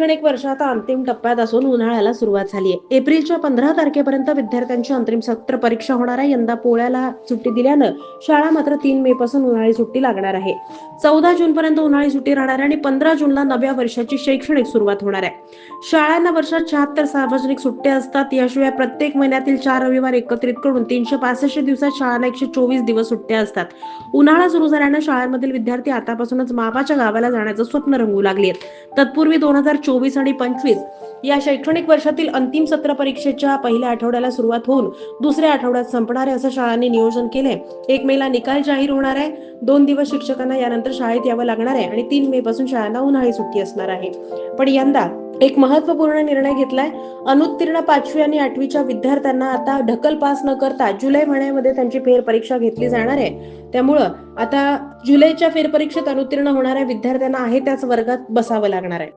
शैक्षणिक वर्ष आता अंतिम टप्प्यात असून उन्हाळ्याला सुरुवात झाली आहे एप्रिलच्या पंधरा तारखेपर्यंत विद्यार्थ्यांची अंतिम सत्र परीक्षा होणार आहे. यंदा पोळ्याला सुट्टी दिल्यानं शाळा मात्र तीन मे पासून उन्हाळी सुट्टी लागणार आहे. चौदा जून पर्यंत उन्हाळी सुट्टी राहणार आहे आणि पंधरा जूनला नव्या वर्षाची शैक्षणिक सुरुवात होणार आहे. शाळांना वर्षात शहात्तर सार्वजनिक सुट्ट्या असतात. याशिवाय प्रत्येक महिन्यातील चार रविवार एकत्रित करून तीनशे पासष्ट दिवसात शाळांना एकशे चोवीस दिवस सुट्ट्या असतात. उन्हाळा सुरू झाल्यानं शाळांमधील विद्यार्थी आतापासूनच मामाच्या गावाला जाण्याचं स्वप्न रंगू लागले तत्पूर्वी दोन हजार चोवीस आणि पंचवीस. या शैक्षणिक वर्षातील अंतिम सत्र परीक्षेच्या पहिल्या आठवड्याला सुरुवात होऊन दुसऱ्या आठवड्यात संपणार आहे असं शाळांनी नियोजन केलंय. एक मेला निकाल जाहीर होणार आहे. दोन दिवस शिक्षकांना यानंतर शाळेत यावं लागणार आहे आणि तीन मे पासून शाळांना उन्हाळी सुट्टी असणार आहे. पण यंदा एक महत्त्वपूर्ण निर्णय घेतलाय. अनुत्तीर्ण पाचवी आणि आठवीच्या विद्यार्थ्यांना आता ढकल पास न करता जुलै महिन्यामध्ये त्यांची फेरपरीक्षा घेतली जाणार आहे. त्यामुळं आता जुलैच्या फेरपरीक्षेत अनुत्तीर्ण होणाऱ्या विद्यार्थ्यांना आहे त्याच वर्गात बसावं लागणार आहे.